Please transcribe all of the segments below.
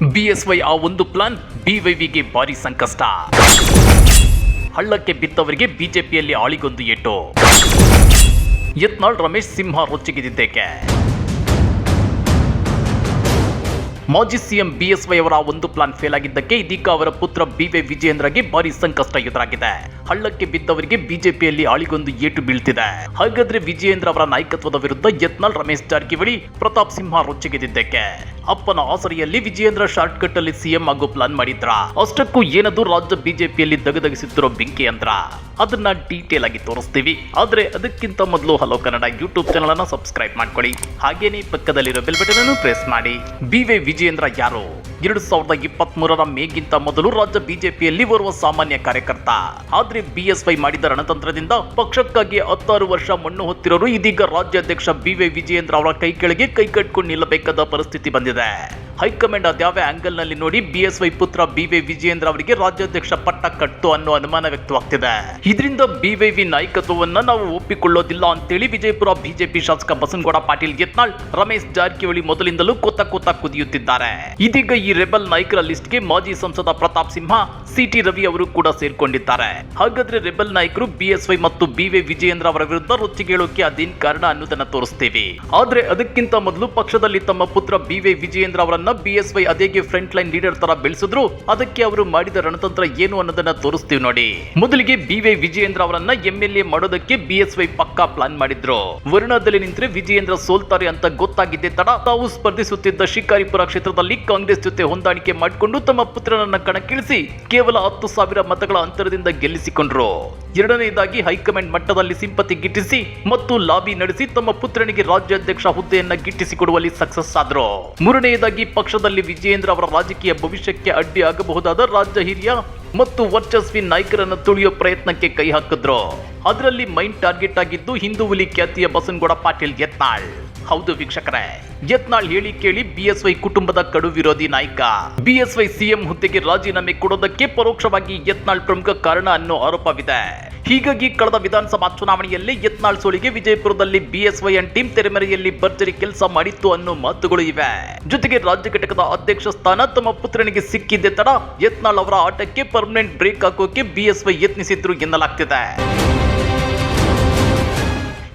BSY ಆ ಒಂದು plan ಬಿವೈವಿಗೆ ಭಾರಿ ಸಂಕಷ್ಟ. ಹಳ್ಳಕ್ಕೆ ಬಿದ್ದವರಿಗೆ ಬಿಜೆಪಿಯಲ್ಲಿ ಆಳಿಗೊಂದು ಏಟು. ಯತ್ನಾಳ್ ರಮೇಶ್ ಸಿಂಹ ರೊಚ್ಚಿಗಿದ್ದೇಕೆ ಮಾಜಿ ಸಿಎಂ ಬಿಎಸ್ವೈ ಅವರ ಒಂದು ಪ್ಲಾನ್ ಫೇಲ್ ಆಗಿದ್ದಕ್ಕೆ ಇದೀಗ ಅವರ ಪುತ್ರ ಬಿವೈ ವಿಜಯೇಂದ್ರಗೆ ಭಾರಿ ಸಂಕಷ್ಟ ಎದುರಾಗಿದೆ. ಹಳ್ಳಕ್ಕೆ ಬಿದ್ದವರಿಗೆ ಬಿಜೆಪಿಯಲ್ಲಿ ಆಳಿಗೊಂದು ಏಟು ಬೀಳ್ತಿದೆ. ಹಾಗಾದ್ರೆ ವಿಜಯೇಂದ್ರ ಅವರ ನಾಯಕತ್ವದ ವಿರುದ್ಧ ಯತ್ನಾಳ್ ರಮೇಶ್ ಜಾರಕಿಹೊಳಿ ಪ್ರತಾಪ್ ಸಿಂಹ ರೊಚ್ಚಿಗೆದಿದ್ದಕ್ಕೆ ಅಪ್ಪನ ಆಸರೆಯಲ್ಲಿ ವಿಜಯೇಂದ್ರ ಶಾರ್ಟ್ ಕಟ್ ಅಲ್ಲಿ ಸಿಎಂ ಆಗೋ ಪ್ಲಾನ್ ಮಾಡಿದ್ರ? ಅಷ್ಟಕ್ಕೂ ಏನದು ರಾಜ್ಯ ಬಿಜೆಪಿಯಲ್ಲಿ ದಗದಗಿಸುತ್ತಿರೋ ಬೆಂಕಿ ಅಂದ್ರ? ಅದನ್ನ ಡೀಟೇಲ್ ಆಗಿ ತೋರಿಸ್ತೀವಿ. ಆದ್ರೆ ಅದಕ್ಕಿಂತ ಮೊದಲು ಹಲೋ ಕನ್ನಡ ಯೂಟ್ಯೂಬ್ ಚಾನಲ್ ಅನ್ನ ಸಬ್ಸ್ಕ್ರೈಬ್ ಮಾಡ್ಕೊಳ್ಳಿ. ಹಾಗೇನೇ ಪಕ್ಕದಲ್ಲಿರೋ ಬೆಲ್ ಬಟನ್ ಅನ್ನು ಪ್ರೆಸ್ ಮಾಡಿ. ಬಿ ವಿಜಯೇಂದ್ರ ಯಾರು? ಎರಡು ಸಾವಿರದ ಇಪ್ಪತ್ತ್ ಮೂರರ ಮೇಗಿಂತ ಮೊದಲು ರಾಜ್ಯ ಬಿಜೆಪಿಯಲ್ಲಿ ಓರ್ವ ಸಾಮಾನ್ಯ ಕಾರ್ಯಕರ್ತ. ಆದ್ರೆ ಬಿಎಸ್ವೈ ಮಾಡಿದ ರಣತಂತ್ರದಿಂದ ಪಕ್ಷಕ್ಕಾಗಿ ಹತ್ತಾರು ವರ್ಷ ಮಣ್ಣು ಹೊತ್ತಿರೋರು ಇದೀಗ ರಾಜ್ಯಾಧ್ಯಕ್ಷ ಬಿವೈ ವಿಜಯೇಂದ್ರ ಅವರ ಕೈ ಕೆಳಗೆ ಕೈ ಕಟ್ಕೊಂಡು ನಿಲ್ಲಬೇಕಾದ ಪರಿಸ್ಥಿತಿ ಬಂದಿದೆ. ಹೈಕಮಾಂಡ್ ಅದ್ಯಾವ ಆಂಗಲ್ನಲ್ಲಿ ನೋಡಿ ಬಿಎಸ್ವೈ ಪುತ್ರ ಬಿವೈ ವಿಜಯೇಂದ್ರ ಅವರಿಗೆ ರಾಜ್ಯಾಧ್ಯಕ್ಷ ಪಟ್ಟ ಕಟ್ಟು ಅನ್ನೋ ಅನುಮಾನ ವ್ಯಕ್ತವಾಗ್ತಿದೆ. ಇದರಿಂದ ಬಿವೈವಿ ನಾಯಕತ್ವವನ್ನ ನಾವು ಒಪ್ಪಿಕೊಳ್ಳೋದಿಲ್ಲ ಅಂತೇಳಿ ವಿಜಯಪುರ ಬಿಜೆಪಿ ಶಾಸಕ ಬಸನಗೌಡ ಪಾಟೀಲ್ ಯತ್ನಾಳ್, ರಮೇಶ್ ಜಾರಕಿಹೊಳಿ ಮೊದಲಿಂದಲೂ ಕೂತ ಕೊತ್ತ ಕುದಿಯುತ್ತಿದ್ದಾರೆ. ಇದೀಗ ಈ ರೆಬಲ್ ನಾಯಕರ ಲಿಸ್ಟ್ಗೆ ಮಾಜಿ ಸಂಸದ ಪ್ರತಾಪ್ ಸಿಂಹ ಸಿಟಿ ರವಿ ಅವರು ಕೂಡ ಸೇರ್ಕೊಂಡಿದ್ದಾರೆ. ಹಾಗಾದ್ರೆ ರೆಬಲ್ ನಾಯಕರು ಬಿಎಸ್ವೈ ಮತ್ತು ಬಿವೈ ವಿಜಯೇಂದ್ರ ಅವರ ವಿರುದ್ಧ ರೊಚ್ಚಿಗೇಳೋಕೆ ಅದೇನ್ ಕಾರಣ ಅನ್ನೋದನ್ನ ತೋರಿಸ್ತೀವಿ. ಆದ್ರೆ ಅದಕ್ಕಿಂತ ಮೊದಲು ಪಕ್ಷದಲ್ಲಿ ತಮ್ಮ ಪುತ್ರ ಬಿವೈ ವಿಜಯೇಂದ್ರ ಅವರನ್ನ ಬಿಎಸ್ವೈ ಅದೇಗೆ ಫ್ರಂಟ್ ಲೈನ್ ಲೀಡರ್ ತರ ಬೆಳೆಸಿದ್ರು. ಅದಕ್ಕೆ ಅವರು ಮಾಡಿದ ರಣತಂತ್ರ ಏನು ಅನ್ನೋದನ್ನ ತೋರಿಸ್ತೀವಿ ನೋಡಿ. ಮೊದಲಿಗೆ ಬಿ ವೈ ವಿಜಯೇಂದ್ರ ಅವರನ್ನ ಎಂಎಲ್ಎ ಮಾಡೋದಕ್ಕೆ ಬಿ ಎಸ್ ವೈ ಪಕ್ಕಾ ಪ್ಲಾನ್ ಮಾಡಿದ್ರು. ವರುಣದಲ್ಲಿ ನಿಂತರೆ ವಿಜಯೇಂದ್ರ ಸೋಲ್ತಾರೆ ಅಂತ ಗೊತ್ತಾಗಿದ್ದೆ ತಡ. ತಾವು ಸ್ಪರ್ಧಿಸುತ್ತಿದ್ದ ಶಿಕಾರಿಪುರ ಕ್ಷೇತ್ರದಲ್ಲಿ ಕಾಂಗ್ರೆಸ್ ಜೊತೆ ಹೊಂದಾಣಿಕೆ ಮಾಡಿಕೊಂಡು ತಮ್ಮ ಪುತ್ರನನ್ನ ಕಣಕ್ಕಿಳಿಸಿ ಕೇವಲ ಹತ್ತು ಸಾವಿರ ಮತಗಳ ಅಂತರದಿಂದ ಗೆಲ್ಲಿಸಿಕೊಂಡ್ರು. ಎರಡನೆಯದಾಗಿ ಹೈಕಮಾಂಡ್ ಮಟ್ಟದಲ್ಲಿ ಸಿಂಪತಿ ಗಿಟ್ಟಿಸಿ ಮತ್ತು ಲಾಬಿ ನಡೆಸಿ ತಮ್ಮ ಪುತ್ರನಿಗೆ ರಾಜ್ಯಾಧ್ಯಕ್ಷ ಹುದ್ದೆಯನ್ನ ಗಿಟ್ಟಿಸಿಕೊಡುವಲ್ಲಿ ಸಕ್ಸಸ್ ಆದ್ರು. ಮೂರನೆಯದಾಗಿ ಪಕ್ಷದಲ್ಲಿ ವಿಜಯೇಂದ್ರ ಅವರ ರಾಜಕೀಯ ಭವಿಷ್ಯಕ್ಕೆ ಅಡ್ಡಿ ಆಗಬಹುದಾದ ರಾಜ್ಯ ಹಿರಿಯ ಮತ್ತು ವರ್ಚಸ್ವಿ ನಾಯಕರನ್ನು ತುಳಿಯೋ ಪ್ರಯತ್ನಕ್ಕೆ ಕೈ ಹಾಕಿದ್ರು. ಅದರಲ್ಲಿ ಮೈನ್ ಟಾರ್ಗೆಟ್ ಆಗಿದ್ದು ಹಿಂದೂ ಖ್ಯಾತಿಯ ಬಸನ್ಗೌಡ ಪಾಟೀಲ್ ಯತ್ನಾಳ್. ಹೌದು ವೀಕ್ಷಕರೇ, ಯತ್ನಾಳ್ ಹೇಳಿ ಕೇಳಿ ಬಿಎಸ್ವೈ ಕುಟುಂಬದ ಕಡು ವಿರೋಧಿ ನಾಯಕ. ಬಿಎಸ್ವೈ ಸಿಎಂ ಹುದ್ದೆಗೆ ರಾಜೀನಾಮೆ ಕೊಡೋದಕ್ಕೆ ಪರೋಕ್ಷವಾಗಿ ಯತ್ನಾಳ್ ಪ್ರಮುಖ ಕಾರಣ ಅನ್ನೋ ಆರೋಪವಿದೆ. ಹೀಗಾಗಿ ಕಳೆದ ವಿಧಾನಸಭಾ ಚುನಾವಣೆಯಲ್ಲಿ ಯತ್ನಾಳ್ ಸೋಲಿಗೆ ವಿಜಯಪುರದಲ್ಲಿ ಬಿಎಸ್ವೈ ಅಂಡ್ ಟೀಮ್ ತೆರೆಮರೆಯಲ್ಲಿ ಭರ್ಜರಿ ಕೆಲಸ ಮಾಡಿತ್ತು ಅನ್ನೋ ಮಾತುಗಳು ಇವೆ. ಜೊತೆಗೆ ರಾಜ್ಯ ಘಟಕದ ಅಧ್ಯಕ್ಷ ಸ್ಥಾನ ತಮ್ಮ ಪುತ್ರನಿಗೆ ಸಿಕ್ಕಿದ್ದೆ ತಡ ಯತ್ನಾಳ್ ಅವರ ಆಟಕ್ಕೆ ಪರ್ಮನೆಂಟ್ ಬ್ರೇಕ್ ಹಾಕೋಕೆ ಬಿಎಸ್ವೈ ಯತ್ನಿಸಿದ್ರು ಎನ್ನಲಾಗ್ತಿದೆ.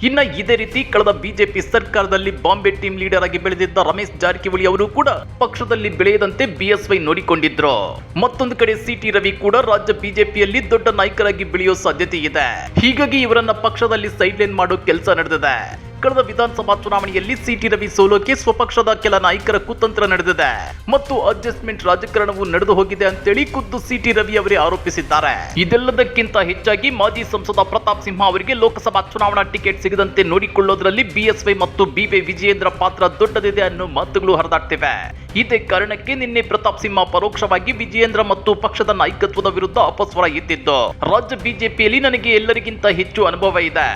ಇನ್ನ ಇದೇ ರೀತಿ ಕಳೆದ ಬಿಜೆಪಿ ಸರ್ಕಾರದಲ್ಲಿ ಬಾಂಬೆ ಟೀಮ್ ಲೀಡರ್ ಆಗಿ ಬೆಳೆದಿದ್ದ ರಮೇಶ್ ಜಾರಕಿಹೊಳಿ ಅವರು ಕೂಡ ಪಕ್ಷದಲ್ಲಿ ಬೆಳೆಯದಂತೆ ಬಿಎಸ್ವೈ ನೋಡಿಕೊಂಡಿದ್ರು. ಮತ್ತೊಂದು ಕಡೆ ಸಿಟಿ ರವಿ ಕೂಡ ರಾಜ್ಯ ಬಿಜೆಪಿಯಲ್ಲಿ ದೊಡ್ಡ ನಾಯಕರಾಗಿ ಬೆಳೆಯೋ ಸಾಧ್ಯತೆ ಇದೆ. ಹೀಗಾಗಿ ಇವರನ್ನ ಪಕ್ಷದಲ್ಲಿ ಸೈಡ್ ಲೈನ್ ಮಾಡೋ ಕೆಲಸ ನಡೆದಿದೆ. ಕಳೆದ ವಿಧಾನಸಭಾ ಚುನಾವಣೆಯಲ್ಲಿ ಸಿಟಿ ರವಿ ಸೋಲೋಕೆ ಸ್ವಪಕ್ಷದ ಕೆಲ ನಾಯಕರ ಕುತಂತ್ರ ನಡೆದಿದೆ. ಮತ್ತು ಅಡ್ಜಸ್ಟ್ಮೆಂಟ್ ರಾಜಕಾರಣವು ನಡೆದು ಹೋಗಿದೆ ಅಂತೇಳಿ ಖುದ್ದು ಸಿಟಿ ರವಿ ಅವರೇ ಆರೋಪಿಸಿದ್ದಾರೆ. ಇದೆಲ್ಲದಕ್ಕಿಂತ ಹೆಚ್ಚಾಗಿ ಮಾಜಿ ಸಂಸದ ಪ್ರತಾಪ್ ಸಿಂಹ ಅವರಿಗೆ ಲೋಕಸಭಾ ಚುನಾವಣಾ ಟಿಕೆಟ್ ಸಿಗದಂತೆ ನೋಡಿಕೊಳ್ಳೋದ್ರಲ್ಲಿ ಬಿಎಸ್ವೈ ಮತ್ತು ಬಿಬಿ ವಿಜಯೇಂದ್ರ ಪಾತ್ರ ದೊಡ್ಡದಿದೆ ಅನ್ನೋ ಮಾತುಗಳು ಹರಿದಾಡ್ತಿವೆ. ಇದೇ ಕಾರಣಕ್ಕೆ ನಿನ್ನೆ ಪ್ರತಾಪ್ ಸಿಂಹ ಪರೋಕ್ಷವಾಗಿ ವಿಜಯೇಂದ್ರ ಮತ್ತು ಪಕ್ಷದ ನಾಯಕತ್ವದ ವಿರುದ್ಧ ಅಪಸ್ವರ ಎತ್ತಿದ್ದು. ರಾಜ್ಯ ಬಿಜೆಪಿಯಲ್ಲಿ ನನಗೆ ಎಲ್ಲರಿಗಿಂತ ಹೆಚ್ಚು ಅನುಭವ ಇದೆ.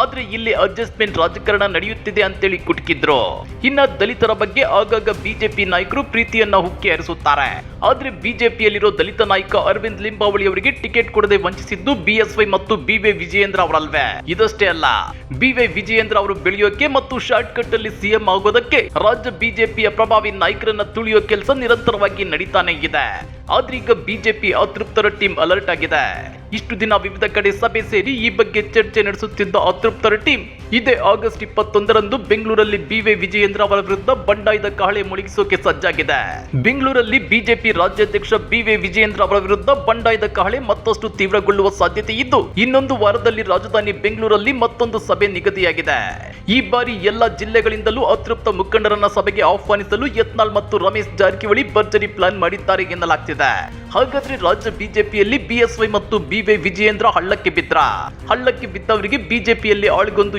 ಆದ್ರೆ ಇಲ್ಲಿ ಅಡ್ಜಸ್ಟ್ಮೆಂಟ್ ರಾಜಕಾರಣ ನಡೆಯುತ್ತಿದೆ ಅಂತೇಳಿ ಕುಟುಕಿದ್ರು. ಇನ್ನ ದಲಿತರ ಬಗ್ಗೆ ಆಗಾಗ ಬಿಜೆಪಿ ನಾಯಕರು ಪ್ರೀತಿಯನ್ನ ಹುಕ್ಕಿ ಹರಿಸುತ್ತಾರೆ. ಆದ್ರೆ ಬಿಜೆಪಿಯಲ್ಲಿರೋ ದಲಿತ ನಾಯಕ ಅರವಿಂದ್ ಲಿಂಬಾವಳಿ ಅವರಿಗೆ ಟಿಕೆಟ್ ಕೊಡದೆ ವಂಚಿಸಿದ್ದು ಬಿಎಸ್ವೈ ಮತ್ತು ಬಿವೈ ವಿಜಯೇಂದ್ರ ಅವರಲ್ವೇ. ಇದಷ್ಟೇ ಅಲ್ಲ, ಬಿವೈ ವಿಜಯೇಂದ್ರ ಅವರು ಬೆಳೆಯೋಕೆ ಮತ್ತು ಶಾರ್ಟ್ ಕಟ್ ಅಲ್ಲಿ ಸಿಎಂ ಆಗೋದಕ್ಕೆ ರಾಜ್ಯ ಬಿಜೆಪಿಯ ಪ್ರಭಾವಿ ನಾಯಕರನ್ನ ತುಳಿಯೋ ಕೆಲಸ ನಿರಂತರವಾಗಿ ನಡೀತಾನೆ ಇದೆ. ಆದ್ರೀಗ ಬಿಜೆಪಿ ಅತೃಪ್ತರ ಟೀಮ್ ಅಲರ್ಟ್ ಆಗಿದೆ. ಇಷ್ಟು ದಿನ ವಿವಿಧ ಕಡೆ ಸಭೆ ಸೇರಿ ಈ ಬಗ್ಗೆ ಚರ್ಚೆ ನಡೆಸುತ್ತಿದ್ದ ಅತೃಪ್ತರ ಟೀಮ್. ಇದೇ ಆಗಸ್ಟ್ ಇಪ್ಪತ್ತೊಂದರಂದು ಬೆಂಗಳೂರಲ್ಲಿ ಬಿವೆ ವಿಜಯೇಂದ್ರ ಅವರ ವಿರುದ್ಧ ಬಂಡಾಯದ ಕಹಳೆ ಮುಳುಗಿಸೋಕೆ ಸಜ್ಜಾಗಿದೆ. ಬೆಂಗಳೂರಲ್ಲಿ ಬಿಜೆಪಿ ರಾಜ್ಯಾಧ್ಯಕ್ಷ ಬಿವೆ ವಿಜಯೇಂದ್ರ ಅವರ ವಿರುದ್ಧ ಬಂಡಾಯದ ಕಹಳೆ ಮತ್ತಷ್ಟು ತೀವ್ರಗೊಳ್ಳುವ ಸಾಧ್ಯತೆ ಇದ್ದು, ಇನ್ನೊಂದು ವಾರದಲ್ಲಿ ರಾಜಧಾನಿ ಬೆಂಗಳೂರಲ್ಲಿ ಮತ್ತೊಂದು ಸಭೆ ನಿಗದಿಯಾಗಿದೆ. ಈ ಬಾರಿ ಎಲ್ಲ ಜಿಲ್ಲೆಗಳಿಂದಲೂ ಅತೃಪ್ತ ಮುಖಂಡರನ್ನ ಸಭೆಗೆ ಆಹ್ವಾನಿಸಲು ಯತ್ನಾಳ್ ಮತ್ತು ರಮೇಶ್ ಜಾರಕಿಹೊಳಿ ಭರ್ಜರಿ ಪ್ಲಾನ್ ಮಾಡಿದ್ದಾರೆ ಎನ್ನಲಾಗ್ತಿದೆ. ಹಾಗಾದ್ರೆ ರಾಜ್ಯ ಬಿಜೆಪಿಯಲ್ಲಿ ಬಿಎಸ್ವೈ ಮತ್ತು ಬಿವೆ ವಿಜಯೇಂದ್ರ ಹಳ್ಳಕ್ಕೆ ಬಿದ್ರ? ಹಳ್ಳಕ್ಕೆ ಬಿದ್ದವರಿಗೆ ಬಿಜೆಪಿಯಲ್ಲಿ ಆಳ್ಗೊಂದು